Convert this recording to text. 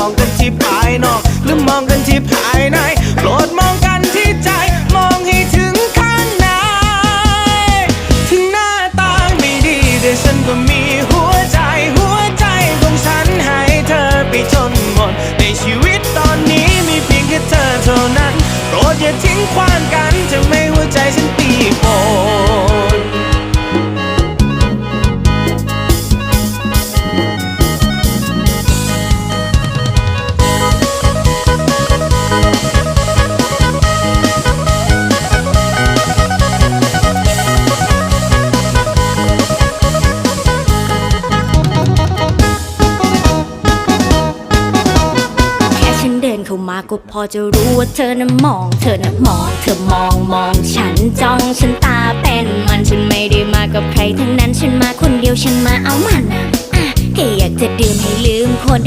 มองกันที่ภายนอก หรือมองกันที่ภายใน โปรดมองกันที่ใจ มองให้ถึงข้างใน ถึงหน้าตาไม่ดีแต่ฉันก็มีหัวใจ หัวใจของฉันให้เธอไปจนหมด ในชีวิตตอนนี้มีเพียงแค่เธอเท่านั้น โปรดอย่าทิ้งขว้างกัน เข้ามาก็พอจะรู้ว่าเธอน่ะมอง เธอน่ะมอง เธอมองมองฉันจ้องฉันตาเป็นมันฉันไม่ได้มากับใครทั้งนั้นฉันมาคนเดียวฉันมาเอามันอะแค่อยากจะดื่มให้ลืมคน